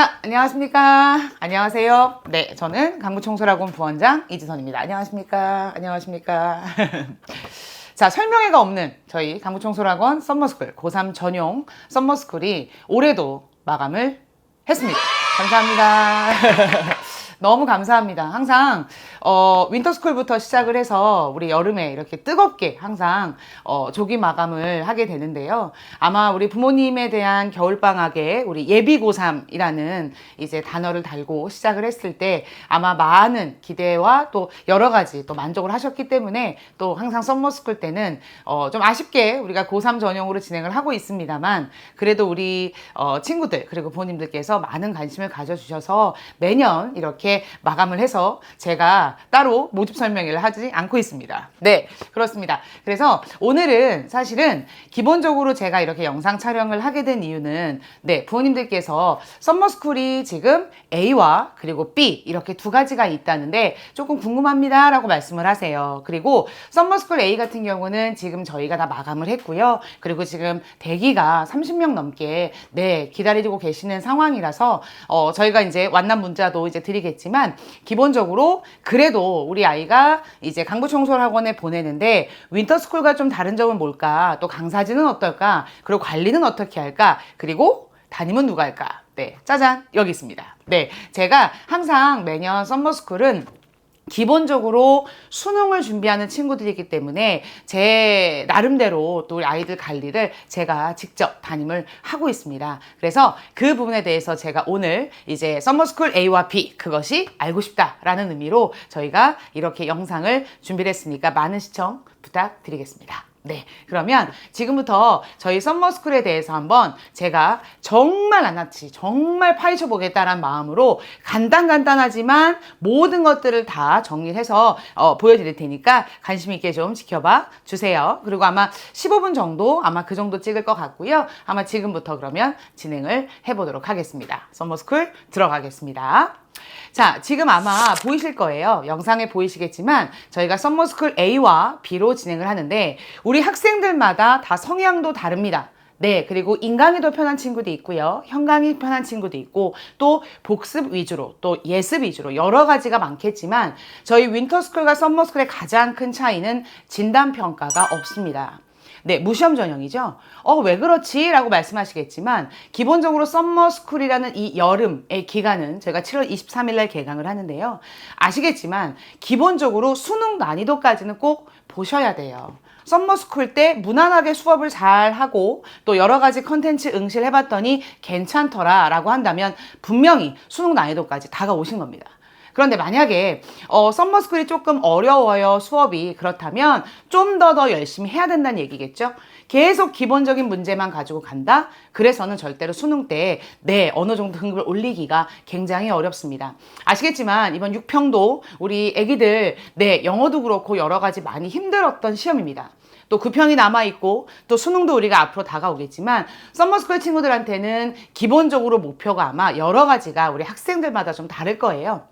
자, 안녕하십니까. 안녕하세요. 네, 저는 강부청소학원 부원장 이지선입니다. 안녕하십니까. 안녕하십니까. 자, 설명회가 없는 저희 강부청소학원 썸머스쿨 고3 전용 썸머스쿨이 올해도 마감을 했습니다. 감사합니다. 너무 감사합니다. 항상 어, 윈터스쿨부터 시작을 해서 우리 여름에 이렇게 뜨겁게 항상 어, 조기 마감을 하게 되는데요. 아마 우리 부모님에 대한 겨울방학에 우리 예비고3이라는 이제 단어를 달고 시작을 했을 때 아마 많은 기대와 또 여러 가지 또 만족을 하셨기 때문에 또 항상 썸머스쿨 때는 어, 좀 아쉽게 우리가 고3 전용으로 진행을 하고 있습니다만 그래도 우리 어, 친구들 그리고 부모님들께서 많은 관심을 가져주셔서 매년 이렇게 마감을 해서 제가 따로 모집 설명회를 하지 않고 있습니다. 네, 그렇습니다. 그래서 오늘은 사실은 기본적으로 제가 이렇게 영상 촬영을 하게 된 이유는 네, 부모님들께서 썸머스쿨이 지금 A와 그리고 B 이렇게 두 가지가 있다는데 조금 궁금합니다 라고 말씀을 하세요. 그리고 썸머스쿨 A 같은 경우는 지금 저희가 다 마감을 했고요. 그리고 지금 대기가 30명 넘게 네, 기다리고 계시는 상황이라서 어, 저희가 이제 완납 문자도 이제 드리겠지만 기본적으로 그래도 우리 아이가 이제 강부청소를 학원에 보내는데 윈터스쿨과 좀 다른 점은 뭘까? 또 강사진은 어떨까? 그리고 관리는 어떻게 할까? 그리고 담임은 누가 할까? 네, 짜잔 여기 있습니다. 네, 제가 항상 매년 썸머스쿨은 기본적으로 수능을 준비하는 친구들이기 때문에 제 나름대로 또 아이들 관리를 제가 직접 담임을 하고 있습니다. 그래서 그 부분에 대해서 제가 오늘 이제 썸머스쿨 A와 B 그것이 알고 싶다라는 의미로 저희가 이렇게 영상을 준비를 했으니까 많은 시청 부탁드리겠습니다. 네. 그러면 지금부터 저희 썸머스쿨에 대해서 한번 제가 정말 낱낱이 정말 파헤쳐 보겠다는 마음으로 간단간단하지만 모든 것들을 다 정리해서 어, 보여드릴 테니까 관심 있게 좀 지켜봐 주세요. 그리고 아마 15분 정도 아마 그 정도 찍을 것 같고요. 아마 지금부터 그러면 진행을 해보도록 하겠습니다. 썸머스쿨 들어가겠습니다. 자, 지금 아마 보이실 거예요. 영상에 보이시겠지만 저희가 썸머스쿨 A와 B로 진행을 하는데 우리 학생들마다 다 성향도 다릅니다. 네, 그리고 인강이 더 편한 친구도 있고요. 현강이 편한 친구도 있고 또 복습 위주로 또 예습 위주로 여러 가지가 많겠지만 저희 윈터스쿨과 썸머스쿨의 가장 큰 차이는 진단 평가가 없습니다. 네, 무시험 전형이죠. 어, 왜 그렇지? 라고 말씀하시겠지만, 기본적으로 썸머스쿨이라는 이 여름의 기간은 제가 7월 23일 날 개강을 하는데요. 아시겠지만, 기본적으로 수능 난이도까지는 꼭 보셔야 돼요. 썸머스쿨 때 무난하게 수업을 잘 하고 또 여러 가지 컨텐츠 응시를 해봤더니 괜찮더라 라고 한다면 분명히 수능 난이도까지 다가오신 겁니다. 그런데 만약에 어, 썸머스쿨이 조금 어려워요 수업이 그렇다면 좀 더 더 열심히 해야 된다는 얘기겠죠. 계속 기본적인 문제만 가지고 간다. 그래서는 절대로 수능 때 네, 어느 정도 등급을 올리기가 굉장히 어렵습니다. 아시겠지만 이번 6평도 우리 애기들 네, 영어도 그렇고 여러 가지 많이 힘들었던 시험입니다. 또 9평이 남아있고 또 수능도 우리가 앞으로 다가오겠지만 썸머스쿨 친구들한테는 기본적으로 목표가 아마 여러 가지가 우리 학생들마다 좀 다를 거예요.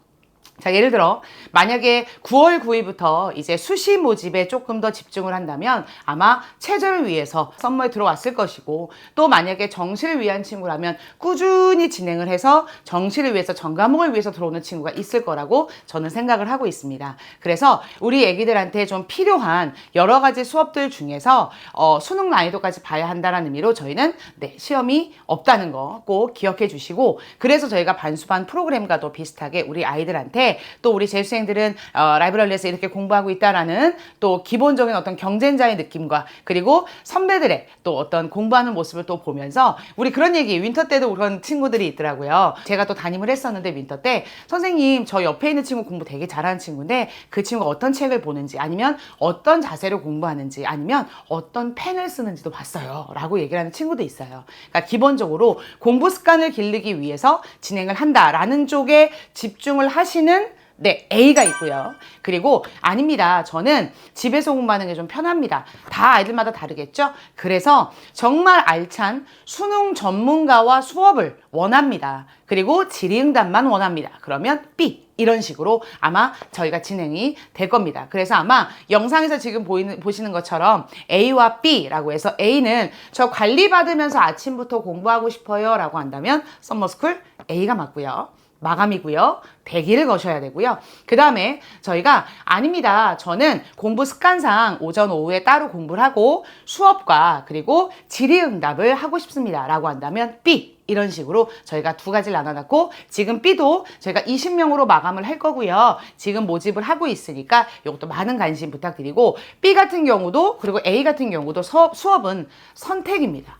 자, 예를 들어, 만약에 9월 9일부터 이제 수시 모집에 조금 더 집중을 한다면 아마 체제를 위해서 썸머에 들어왔을 것이고, 또 만약에 정시를 위한 친구라면 꾸준히 진행을 해서 정시를 위해서 전과목을 위해서 들어오는 친구가 있을 거라고 저는 생각을 하고 있습니다. 그래서 우리 애기들한테 좀 필요한 여러 가지 수업들 중에서 어, 수능 난이도까지 봐야 한다는 의미로 저희는 네, 시험이 없다는 거 꼭 기억해 주시고, 그래서 저희가 반수반 프로그램과도 비슷하게 우리 아이들한테 또 우리 재수생들은 어, 라이브러리에서 이렇게 공부하고 있다라는 또 기본적인 어떤 경쟁자의 느낌과 그리고 선배들의 또 어떤 공부하는 모습을 또 보면서 우리 그런 얘기 윈터 때도 그런 친구들이 있더라고요. 제가 또 담임을 했었는데 윈터 때 선생님 저 옆에 있는 친구 공부 되게 잘하는 친구인데 그 친구가 어떤 책을 보는지 아니면 어떤 자세로 공부하는지 아니면 어떤 펜을 쓰는지도 봤어요. 라고 얘기를 하는 친구도 있어요. 그러니까 기본적으로 공부 습관을 기르기 위해서 진행을 한다라는 쪽에 집중을 하시는 네, A가 있고요. 그리고 아닙니다. 저는 집에서 공부하는 게 좀 편합니다. 다 아이들마다 다르겠죠? 그래서 정말 알찬 수능 전문가와 수업을 원합니다. 그리고 질의응답만 원합니다. 그러면 B. 이런 식으로 아마 저희가 진행이 될 겁니다. 그래서 아마 영상에서 지금 보이는, 보시는 것처럼 A와 B라고 해서 A는 저 관리받으면서 아침부터 공부하고 싶어요 라고 한다면 썸머스쿨 A가 맞고요. 마감이고요. 대기를 거셔야 되고요. 그 다음에 저희가 아닙니다. 저는 공부 습관상 오전 오후에 따로 공부를 하고 수업과 그리고 질의응답을 하고 싶습니다. 라고 한다면 B 이런 식으로 저희가 두 가지를 나눠놨고 지금 B도 저희가 20명으로 마감을 할 거고요. 지금 모집을 하고 있으니까 이것도 많은 관심 부탁드리고 B 같은 경우도 그리고 A 같은 경우도 수업, 수업은 선택입니다.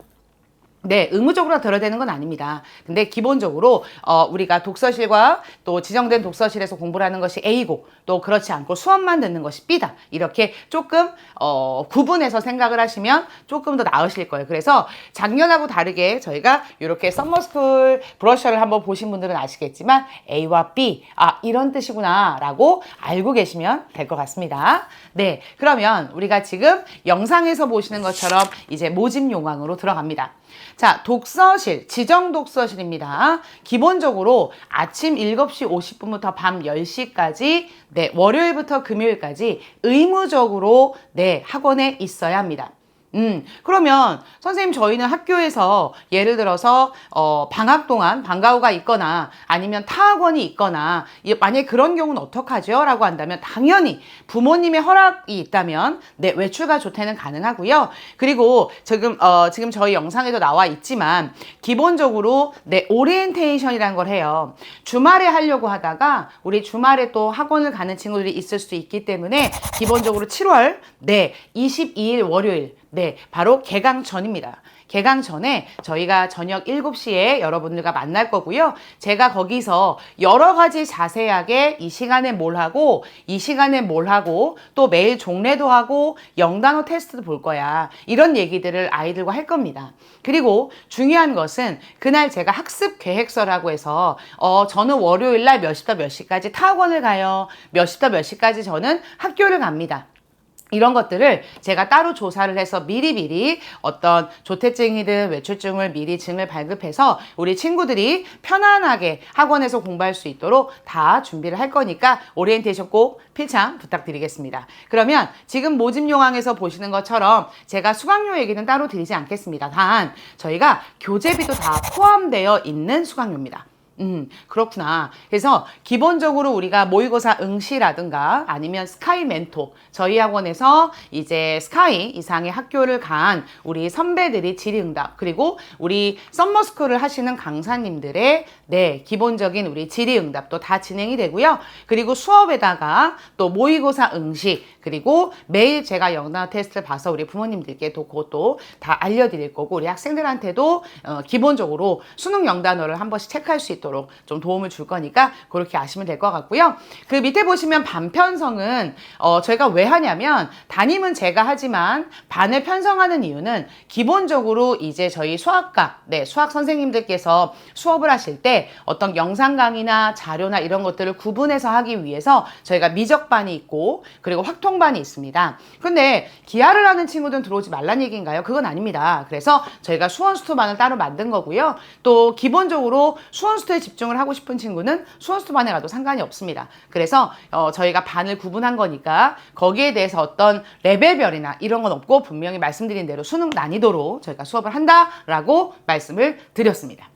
네, 의무적으로 들어야 되는 건 아닙니다. 근데 기본적으로 어, 우리가 독서실과 또 지정된 독서실에서 공부를 하는 것이 A고 또 그렇지 않고 수업만 듣는 것이 B다. 이렇게 조금 어, 구분해서 생각을 하시면 조금 더 나으실 거예요. 그래서 작년하고 다르게 저희가 이렇게 썸머스쿨 브러셔를 한번 보신 분들은 아시겠지만 A와 B 아 이런 뜻이구나라고 알고 계시면 될 것 같습니다. 네, 그러면 우리가 지금 영상에서 보시는 것처럼 이제 모집 요강으로 들어갑니다. 자, 독서실, 지정 독서실입니다. 기본적으로 아침 7시 50분부터 밤 10시까지, 네, 월요일부터 금요일까지 의무적으로, 네, 학원에 있어야 합니다. 음, 그러면 선생님 저희는 학교에서 예를 들어서 어, 방학 동안 방과후가 있거나 아니면 타학원이 있거나 이- 만약에 그런 경우는 어떡하죠? 라고 한다면 당연히 부모님의 허락이 있다면 네, 외출과 조퇴는 가능하고요. 그리고 지금 어, 지금 저희 영상에도 나와 있지만 기본적으로 네, 오리엔테이션이라는 걸 해요. 주말에 하려고 하다가 우리 주말에 또 학원을 가는 친구들이 있을 수 있기 때문에 기본적으로 7월 네, 22일 월요일 네, 바로 개강 전입니다. 개강 전에 저희가 저녁 7시에 여러분들과 만날 거고요. 제가 거기서 여러 가지 자세하게 이 시간에 뭘 하고, 이 시간에 뭘 하고, 또 매일 종례도 하고, 영단어 테스트도 볼 거야. 이런 얘기들을 아이들과 할 겁니다. 그리고 중요한 것은 그날 제가 학습 계획서라고 해서, 어, 저는 월요일 날 몇 시부터 몇 시까지 타학원을 가요. 몇 시부터 몇 시까지 저는 학교를 갑니다. 이런 것들을 제가 따로 조사를 해서 미리미리 어떤 조퇴증이든 외출증을 미리 증을 발급해서 우리 친구들이 편안하게 학원에서 공부할 수 있도록 다 준비를 할 거니까 오리엔테이션 꼭 필참 부탁드리겠습니다. 그러면 지금 모집 요항에서 보시는 것처럼 제가 수강료 얘기는 따로 드리지 않겠습니다. 단 저희가 교재비도 다 포함되어 있는 수강료입니다. 음, 그렇구나. 그래서 기본적으로 우리가 모의고사 응시라든가 아니면 스카이 멘토, 저희 학원에서 이제 스카이 이상의 학교를 간 우리 선배들이 질의응답, 그리고 우리 썸머스쿨을 하시는 강사님들의 네, 기본적인 우리 질의응답도 다 진행이 되고요. 그리고 수업에다가 또 모의고사 응시, 그리고 매일 제가 영단 테스트를 봐서 우리 부모님들께 도 그것도 다 알려드릴 거고, 우리 학생들한테도 어, 기본적으로 수능 영단어를 한 번씩 체크할 수 있도록 좀 도움을 줄 거니까 그렇게 아시면 될 것 같고요. 그 밑에 보시면 반 편성은 어, 저희가 왜 하냐면 담임은 제가 하지만 반을 편성하는 이유는 기본적으로 이제 저희 수학과, 네, 수학 선생님들께서 수업을 하실 때 어떤 영상 강의나 자료나 이런 것들을 구분해서 하기 위해서 저희가 미적반이 있고 그리고 확통반이 있습니다. 근데 기하를 하는 친구들은 들어오지 말란 얘기인가요? 그건 아닙니다. 그래서 저희가 수원수투반을 따로 만든 거고요. 또 기본적으로 수원수투에 집중을 하고 싶은 친구는 수원수투반에 가도 상관이 없습니다. 그래서 어, 저희가 반을 구분한 거니까 거기에 대해서 어떤 레벨별이나 이런 건 없고 분명히 말씀드린 대로 수능 난이도로 저희가 수업을 한다라고 말씀을 드렸습니다.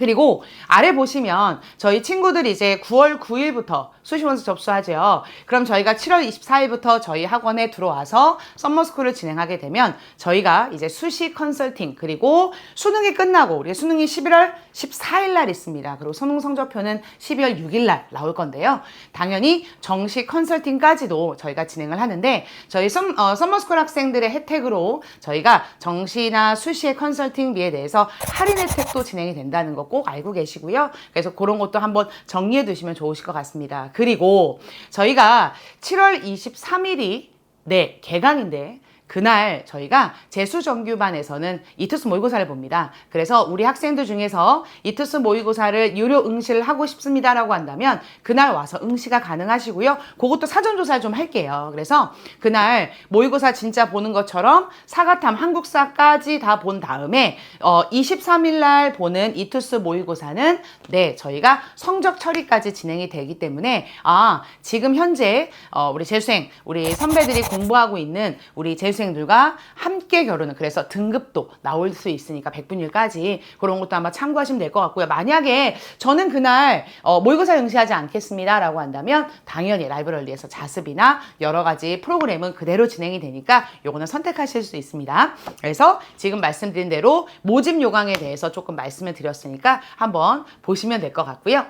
그리고 아래 보시면 저희 친구들이 이제 9월 9일부터 수시원서 접수하죠. 그럼 저희가 7월 24일부터 저희 학원에 들어와서 썸머스쿨을 진행하게 되면 저희가 이제 수시 컨설팅 그리고 수능이 끝나고 우리 수능이 11월 14일 날 있습니다. 그리고 수능 성적표는 12월 6일 날 나올 건데요. 당연히 정식 컨설팅까지도 저희가 진행을 하는데 저희 썸, 어, 썸머스쿨 학생들의 혜택으로 저희가 정시나 수시의 컨설팅비에 대해서 할인 혜택도 진행이 된다는 거꼭 알고 계시고요. 그래서 그런 것도 한번 정리해 두시면 좋으실 것 같습니다. 그리고 저희가 7월 23일이 네, 개강인데 그날 저희가 재수 정규반에서는 이투스 모의고사를 봅니다. 그래서 우리 학생들 중에서 이투스 모의고사를 유료 응시를 하고 싶습니다라고 한다면 그날 와서 응시가 가능하시고요. 그것도 사전 조사 좀 할게요. 그래서 그날 모의고사 진짜 보는 것처럼 사과탐 한국사까지 다 본 다음에 어, 23일 날 보는 이투스 모의고사는 네 저희가 성적 처리까지 진행이 되기 때문에 아 지금 현재 어, 우리 재수생 우리 선배들이 공부하고 있는 우리 재수 생들과 함께 결혼을 그래서 등급도 나올 수 있으니까 100분율까지 그런 것도 아마 참고하시면 될 것 같고요. 만약에 저는 그날 어, 모의고사 응시하지 않겠습니다 라고 한다면 당연히 라이브러리에서 자습이나 여러 가지 프로그램은 그대로 진행이 되니까 요거는 선택하실 수 있습니다. 그래서 지금 말씀드린 대로 모집 요강에 대해서 조금 말씀을 드렸으니까 한번 보시면 될 것 같고요.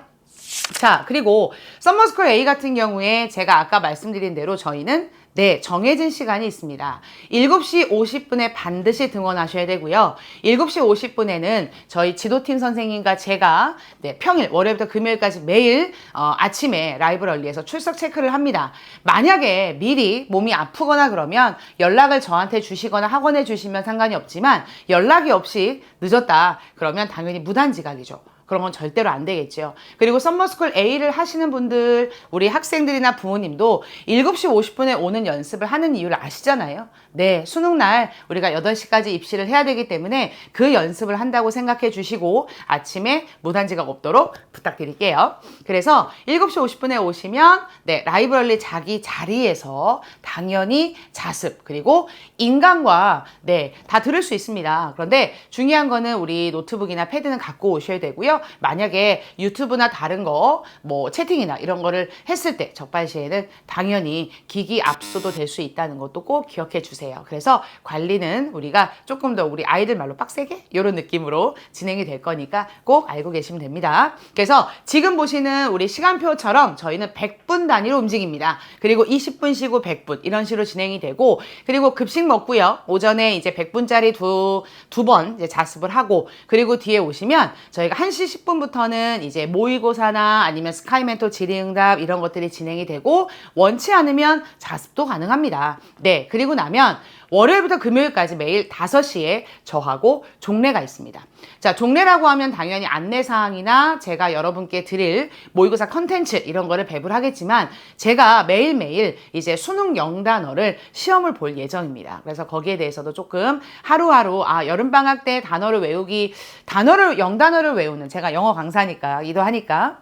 자, 그리고 썸머스쿨 A 같은 경우에 제가 아까 말씀드린 대로 저희는 네, 정해진 시간이 있습니다. 7시 50분에 반드시 등원하셔야 되고요. 7시 50분에는 저희 지도팀 선생님과 제가 네, 평일, 월요일부터 금요일까지 매일 어, 아침에 라이브러리에서 출석 체크를 합니다. 만약에 미리 몸이 아프거나 그러면 연락을 저한테 주시거나 학원에 주시면 상관이 없지만 연락이 없이 늦었다. 그러면 당연히 무단지각이죠. 그런 건 절대로 안 되겠죠. 그리고 썸머스쿨 A를 하시는 분들, 우리 학생들이나 부모님도 7시 50분에 오는 연습을 하는 이유를 아시잖아요. 네, 수능날 우리가 8시까지 입시를 해야 되기 때문에 그 연습을 한다고 생각해 주시고 아침에 무단지각 없도록 부탁드릴게요. 그래서 7시 50분에 오시면 네, 라이브러리 자기 자리에서 당연히 자습 그리고 인강과 네, 다 들을 수 있습니다. 그런데 중요한 거는 우리 노트북이나 패드는 갖고 오셔야 되 만약에 유튜브나 다른 거, 뭐 채팅이나 이런 거를 했을 때 적발 시에는 당연히 기기 압수도 될 수 있다는 것도 꼭 기억해 주세요. 그래서 관리는 우리가 조금 더 우리 아이들 말로 빡세게 이런 느낌으로 진행이 될 거니까 꼭 알고 계시면 됩니다. 그래서 지금 보시는 우리 시간표처럼 저희는 100분 단위로 움직입니다. 그리고 20분 쉬고 100분 이런 식으로 진행이 되고 그리고 급식 먹고요. 오전에 이제 100분짜리 두 두번 이제 자습을 하고 그리고 뒤에 오시면 저희가 1시 10분부터는 이제 모의고사나 아니면 스카이멘토 질의응답 이런 것들이 진행이 되고 원치 않으면 자습도 가능합니다. 네, 그리고 나면 월요일부터 금요일까지 매일 5시에 저하고 종례가 있습니다. 자, 종례라고 하면 당연히 안내사항이나 제가 여러분께 드릴 모의고사 컨텐츠 이런 거를 배부를 하겠지만 제가 매일매일 이제 수능 영단어를 시험을 볼 예정입니다. 그래서 거기에 대해서도 조금 하루하루 아, 여름방학 때 단어를 외우기, 단어를, 영단어를 외우는 제가 영어 강사니까, 이도 하니까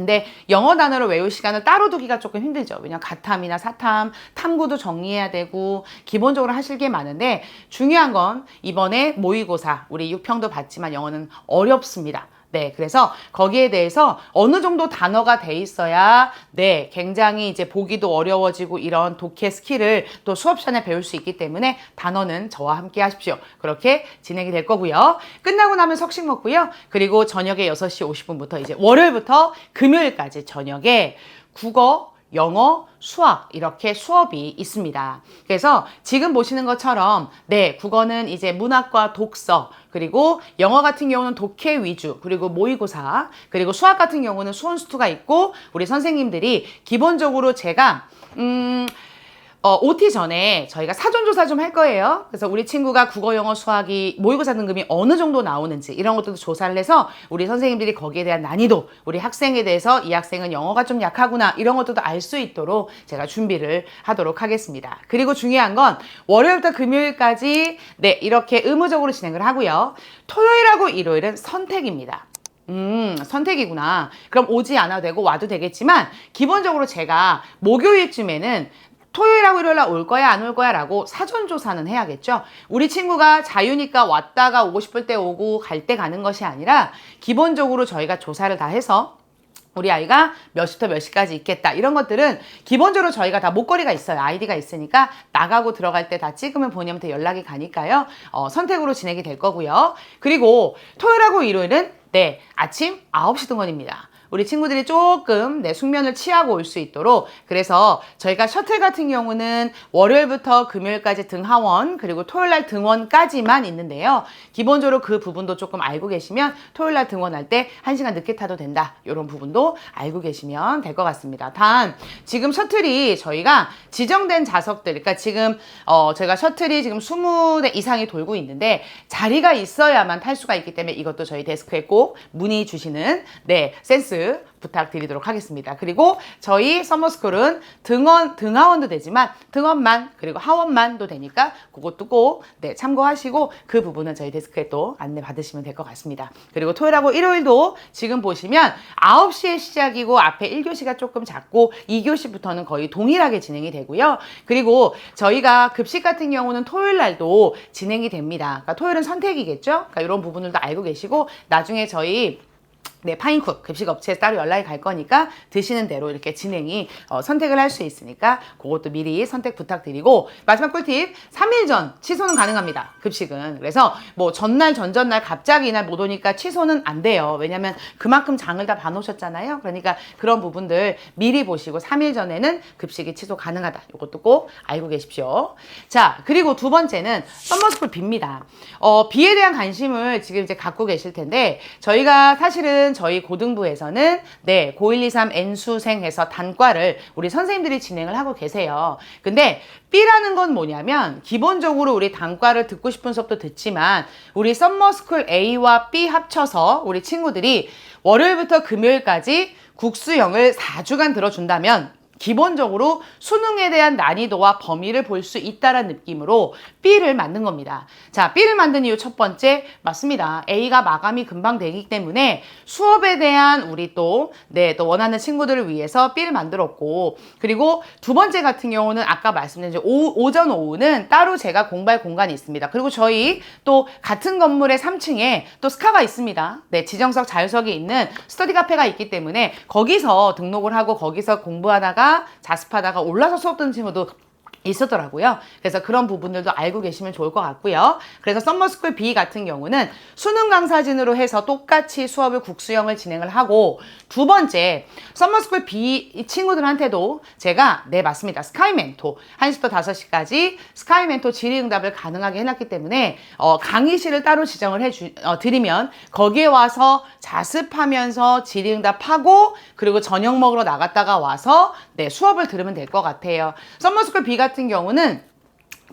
근데 영어 단어를 외울 시간을 따로 두기가 조금 힘들죠. 왜냐면 가탐이나 사탐, 탐구도 정리해야 되고 기본적으로 하실 게 많은데 중요한 건 이번에 모의고사 우리 6평도 봤지만 영어는 어렵습니다. 네, 그래서 거기에 대해서 어느 정도 단어가 돼 있어야 네, 굉장히 이제 보기도 어려워지고 이런 독해 스킬을 또 수업 시간에 배울 수 있기 때문에 단어는 저와 함께 하십시오. 그렇게 진행이 될 거고요. 끝나고 나면 석식 먹고요. 그리고 저녁에 6시 50분부터 이제 월요일부터 금요일까지 저녁에 국어 영어, 수학 이렇게 수업이 있습니다. 그래서 지금 보시는 것처럼 네, 국어는 이제 문학과 독서 그리고 영어 같은 경우는 독해 위주 그리고 모의고사 그리고 수학 같은 경우는 수원수투가 있고 우리 선생님들이 기본적으로 제가 음 어, OT 전에 저희가 사전조사 좀 할 거예요. 그래서 우리 친구가 국어, 영어, 수학이 모의고사 등급이 어느 정도 나오는지 이런 것들도 조사를 해서 우리 선생님들이 거기에 대한 난이도, 우리 학생에 대해서 이 학생은 영어가 좀 약하구나 이런 것들도 알 수 있도록 제가 준비를 하도록 하겠습니다. 그리고 중요한 건 월요일부터 금요일까지 네, 이렇게 의무적으로 진행을 하고요. 토요일하고 일요일은 선택입니다. 음, 선택이구나. 그럼 오지 않아도 되고 와도 되겠지만, 기본적으로 제가 목요일쯤에는 토요일하고 일요일 날 올 거야 안 올 거야 라고 사전 조사는 해야겠죠? 우리 친구가 자유니까 왔다가 오고 싶을 때 오고 갈 때 가는 것이 아니라 기본적으로 저희가 조사를 다 해서 우리 아이가 몇 시부터 몇 시까지 있겠다. 이런 것들은 기본적으로 저희가 다 목걸이가 있어요. 아이디가 있으니까 나가고 들어갈 때 다 찍으면 본인한테 연락이 가니까요. 어, 선택으로 진행이 될 거고요. 그리고 토요일하고 일요일은 네 아침 9시 등원입니다 우리 친구들이 조금 네, 숙면을 취하고 올 수 있도록 그래서 저희가 셔틀 같은 경우는 월요일부터 금요일까지 등하원 그리고 토요일날 등원까지만 있는데요. 기본적으로 그 부분도 조금 알고 계시면 토요일날 등원할 때 1시간 늦게 타도 된다. 이런 부분도 알고 계시면 될 것 같습니다. 단 지금 셔틀이 저희가 지정된 좌석들 그러니까 지금 어 제가 셔틀이 지금 20대 이상이 돌고 있는데 자리가 있어야만 탈 수가 있기 때문에 이것도 저희 데스크에 꼭 문의 주시는 네 센스 부탁드리도록 하겠습니다. 그리고 저희 서머스쿨은 등원 등하원도 되지만 등원만 그리고 하원만도 되니까 그것도 꼭 네, 참고하시고 그 부분은 저희 데스크에 또 안내 받으시면 될 것 같습니다. 그리고 토요일하고 일요일도 지금 보시면 9시에 시작이고 앞에 1교시가 조금 작고 2교시부터는 거의 동일하게 진행이 되고요. 그리고 저희가 급식 같은 경우는 토요일 날도 진행이 됩니다. 그러니까 토요일은 선택이겠죠? 그러니까 이런 부분들도 알고 계시고 나중에 저희 네, 파인쿡 급식 업체에 따로 연락이 갈 거니까 드시는 대로 이렇게 진행이 어, 선택을 할 수 있으니까 그것도 미리 선택 부탁드리고 마지막 꿀팁 3일 전 취소는 가능합니다. 급식은. 그래서 뭐 전날 전전날 갑자기 이날 못 오니까 취소는 안 돼요. 왜냐면 그만큼 장을 다 봐놓으셨잖아요. 그러니까 그런 부분들 미리 보시고 3일 전에는 급식이 취소 가능하다. 이것도 꼭 알고 계십시오. 자, 그리고 두 번째는 썸머스쿨 B입니다. 어, B에 대한 관심을 지금 이제 갖고 계실 텐데 저희가 사실은 저희 고등부에서는 네, 고1, 2, 3 N수생해서 단과를 우리 선생님들이 진행을 하고 계세요. 근데 B라는 건 뭐냐면 기본적으로 우리 단과를 듣고 싶은 수업도 듣지만 우리 썸머스쿨 A와 B 합쳐서 우리 친구들이 월요일부터 금요일까지 국수형을 4주간 들어준다면 기본적으로 수능에 대한 난이도와 범위를 볼 수 있다는 느낌으로 B를 만든 겁니다. 자, B를 만든 이유 첫 번째 맞습니다. A가 마감이 금방 되기 때문에 수업에 대한 우리 또, 네, 또 원하는 친구들을 위해서 B를 만들었고, 그리고 두 번째 같은 경우는 아까 말씀드린 오, 오전, 오후는 따로 제가 공부할 공간이 있습니다. 그리고 저희 또 같은 건물의 3층에 또 스카가 있습니다. 네, 지정석 자유석이 있는 스터디 카페가 있기 때문에 거기서 등록을 하고 거기서 공부하다가 자습하다가 올라서 수업 듣는 친구도 있었더라고요. 그래서 그런 부분들도 알고 계시면 좋을 것 같고요. 그래서 썸머스쿨 B 같은 경우는 수능 강사진으로 해서 똑같이 수업을 국수형을 진행을 하고 두 번째 썸머스쿨 B 친구들한테도 제가 네 맞습니다. 스카이 멘토 1시부터 5시까지 스카이 멘토 질의응답을 가능하게 해놨기 때문에 어, 강의실을 따로 지정을 해 주, 어, 드리면 거기에 와서 자습하면서 질의응답하고 그리고 저녁 먹으러 나갔다가 와서 네 수업을 들으면 될 것 같아요. 썸머스쿨 B 같은 경우는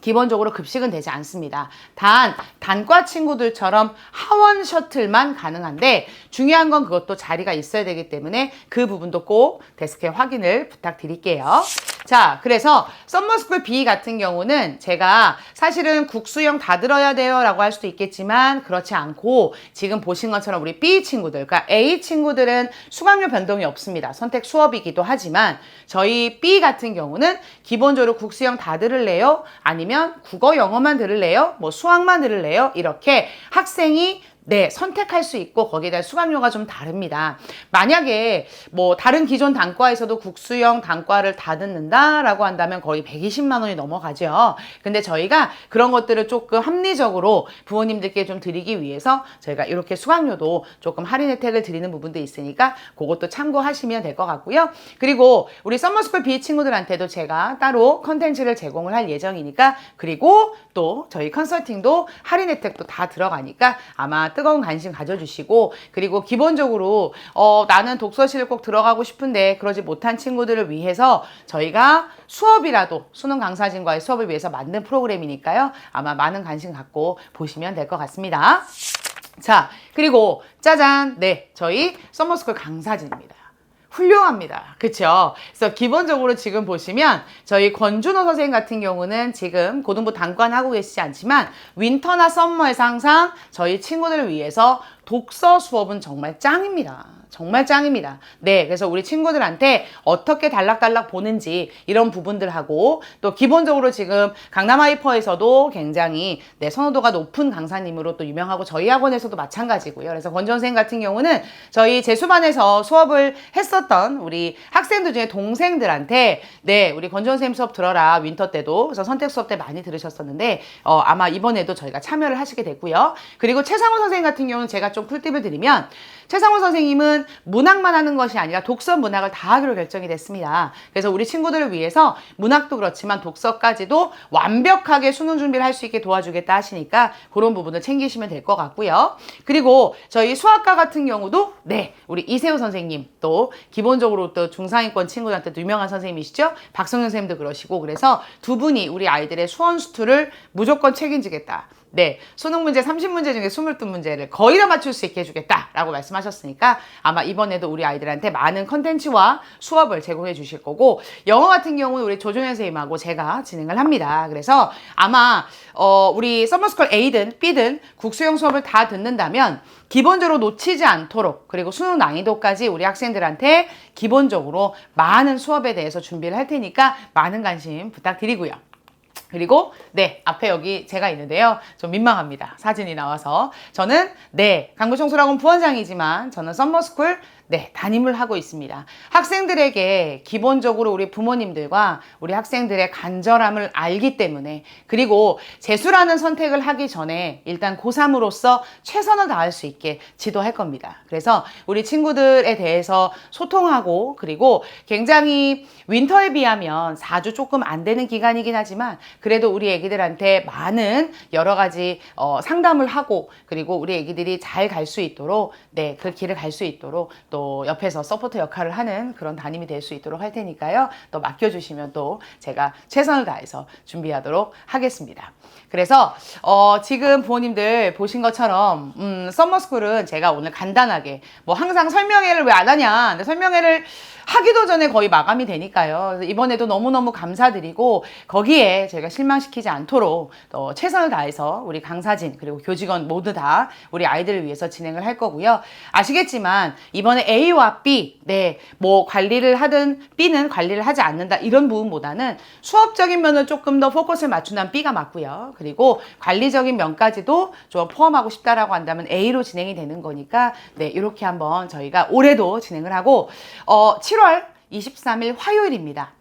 기본적으로 급식은 되지 않습니다. 단 단과 친구들처럼 하원 셔틀만 가능한데 중요한 건 그것도 자리가 있어야 되기 때문에 그 부분도 꼭 데스크에 확인을 부탁드릴게요. 자, 그래서 썸머스쿨 B 같은 경우는 제가 사실은 국수형 다 들어야 돼요 라고 할 수도 있겠지만 그렇지 않고 지금 보신 것처럼 우리 B 친구들, 그러니까 A 친구들은 수강료 변동이 없습니다. 선택 수업이기도 하지만 저희 B 같은 경우는 기본적으로 국수형 다 들을래요? 아니면 국어 영어만 들을래요? 뭐 수학만 들을래요? 이렇게 학생이 네, 선택할 수 있고 거기에 대한 수강료가 좀 다릅니다. 만약에 뭐 다른 기존 단과에서도 국수형 단과를 다 듣는다라고 한다면 거의 120만 원이 넘어가죠. 근데 저희가 그런 것들을 조금 합리적으로 부모님들께 좀 드리기 위해서 저희가 이렇게 수강료도 조금 할인 혜택을 드리는 부분도 있으니까 그것도 참고하시면 될 것 같고요. 그리고 우리 썸머스쿨 B 친구들한테도 제가 따로 컨텐츠를 제공을 할 예정이니까 그리고 또 저희 컨설팅도 할인 혜택도 다 들어가니까 아마 뜨거운 관심 가져주시고 그리고 기본적으로 어, 나는 독서실을 꼭 들어가고 싶은데 그러지 못한 친구들을 위해서 저희가 수업이라도 수능 강사진과의 수업을 위해서 만든 프로그램이니까요. 아마 많은 관심 갖고 보시면 될 것 같습니다. 자, 그리고 짜잔, 네, 저희 서머스쿨 강사진입니다. 훌륭합니다. 그쵸? 그래서 기본적으로 지금 보시면 저희 권준호 선생님 같은 경우는 지금 고등부 단관 하고 계시지 않지만 윈터나 썸머에서 항상 저희 친구들을 위해서 독서 수업은 정말 짱입니다. 정말 짱입니다. 네, 그래서 우리 친구들한테 어떻게 달락달락 보는지 이런 부분들하고 또 기본적으로 지금 강남 하이퍼에서도 굉장히 네, 선호도가 높은 강사님으로 또 유명하고 저희 학원에서도 마찬가지고요. 그래서 권 선생 같은 경우는 저희 제수반에서 수업을 했었던 우리 학생들 중에 동생들한테 네, 우리 권전 선생님 수업 들어라 윈터 때도 그래서 선택 수업 때 많이 들으셨었는데 어, 아마 이번에도 저희가 참여를 하시게 됐고요. 그리고 최상호 선생님 같은 경우는 제가 좀 꿀팁을 드리면 최상호 선생님은 저는 문학만 하는 것이 아니라 독서 문학을 다 하기로 결정이 됐습니다. 그래서 우리 친구들을 위해서 문학도 그렇지만 독서까지도 완벽하게 수능 준비를 할 수 있게 도와주겠다 하시니까 그런 부분을 챙기시면 될 것 같고요. 그리고 저희 수학과 같은 경우도 네, 우리 이세호 선생님 또 기본적으로 또 중상위권 친구들한테 도 유명한 선생님이시죠. 박성현 선생님도 그러시고 그래서 두 분이 우리 아이들의 수원 수투를 무조건 책임지겠다. 네, 수능 문제 30문제 중에 22문제를 거의 다 맞출 수 있게 해주겠다라고 말씀하셨으니까 아마 이번에도 우리 아이들한테 많은 컨텐츠와 수업을 제공해 주실 거고 영어 같은 경우는 우리 조종현 선생님하고 제가 진행을 합니다. 그래서 아마 어, 우리 서머스쿨 A든 B든 국수형 수업을 다 듣는다면 기본적으로 놓치지 않도록 그리고 수능 난이도까지 우리 학생들한테 기본적으로 많은 수업에 대해서 준비를 할 테니까 많은 관심 부탁드리고요. 그리고 네 앞에 여기 제가 있는데요. 좀 민망합니다. 사진이 나와서. 저는 네 강구청소학원 부원장이지만 저는 썸머스쿨 네 담임을 하고 있습니다. 학생들에게 기본적으로 우리 부모님들과 우리 학생들의 간절함을 알기 때문에 그리고 재수라는 선택을 하기 전에 일단 고3으로서 최선을 다할 수 있게 지도할 겁니다. 그래서 우리 친구들에 대해서 소통하고 그리고 굉장히 윈터에 비하면 4주 조금 안 되는 기간이긴 하지만 그래도 우리 애기들한테 많은 여러 가지 어, 상담을 하고 그리고 우리 애기들이 잘 갈 수 있도록 네 그 길을 갈 수 있도록 또 옆에서 서포터 역할을 하는 그런 담임이 될 수 있도록 할 테니까요 또 맡겨주시면 또 제가 최선을 다해서 준비하도록 하겠습니다. 그래서 어, 지금 부모님들 보신 것처럼 음, 썸머스쿨은 제가 오늘 간단하게 뭐 항상 설명회를 왜 안 하냐 근데 설명회를 하기도 전에 거의 마감이 되니까요. 이번에도 너무너무 감사드리고 거기에 저희가 실망시키지 않도록 또 최선을 다해서 우리 강사진 그리고 교직원 모두 다 우리 아이들을 위해서 진행을 할 거고요. 아시겠지만 이번에 A와 B 네뭐 관리를 하든 B는 관리를 하지 않는다 이런 부분보다는 수업적인 면을 조금 더 포커스를 맞춘다면 B가 맞고요. 그리고 관리적인 면까지도 좀 포함하고 싶다라고 한다면 A로 진행이 되는 거니까 네 이렇게 한번 저희가 올해도 진행을 하고 어 7월 23일 화요일입니다.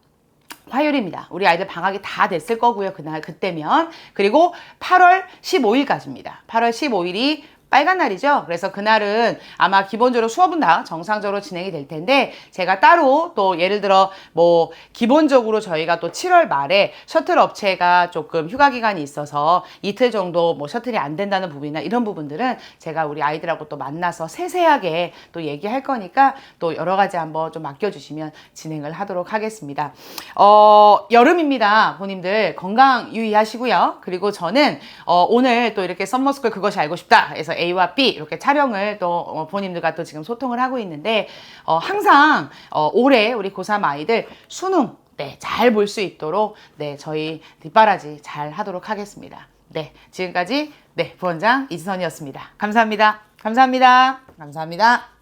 화요일입니다. 우리 아이들 방학이 다 됐을 거고요. 그날 그때면 그리고 8월 15일까지입니다. 8월 15일이 빨간 날이죠. 그래서 그날은 아마 기본적으로 수업은 다 정상적으로 진행이 될 텐데 제가 따로 또 예를 들어 뭐 기본적으로 저희가 또 7월 말에 셔틀 업체가 조금 휴가 기간이 있어서 이틀 정도 뭐 셔틀이 안 된다는 부분이나 이런 부분들은 제가 우리 아이들하고 또 만나서 세세하게 또 얘기할 거니까 또 여러 가지 한번 좀 맡겨주시면 진행을 하도록 하겠습니다. 어, 여름입니다. 본인들 건강 유의하시고요. 그리고 저는 어, 오늘 또 이렇게 썸머스쿨 그것이 알고 싶다 해서 A와 B 이렇게 촬영을 또 어, 부모님들과 또 지금 소통을 하고 있는데 어, 항상 어, 올해 우리 고3 아이들 수능 네, 잘 볼 수 있도록 네, 저희 뒷바라지 잘 하도록 하겠습니다. 네, 지금까지 네, 부원장 이지선이었습니다. 감사합니다. 감사합니다. 감사합니다.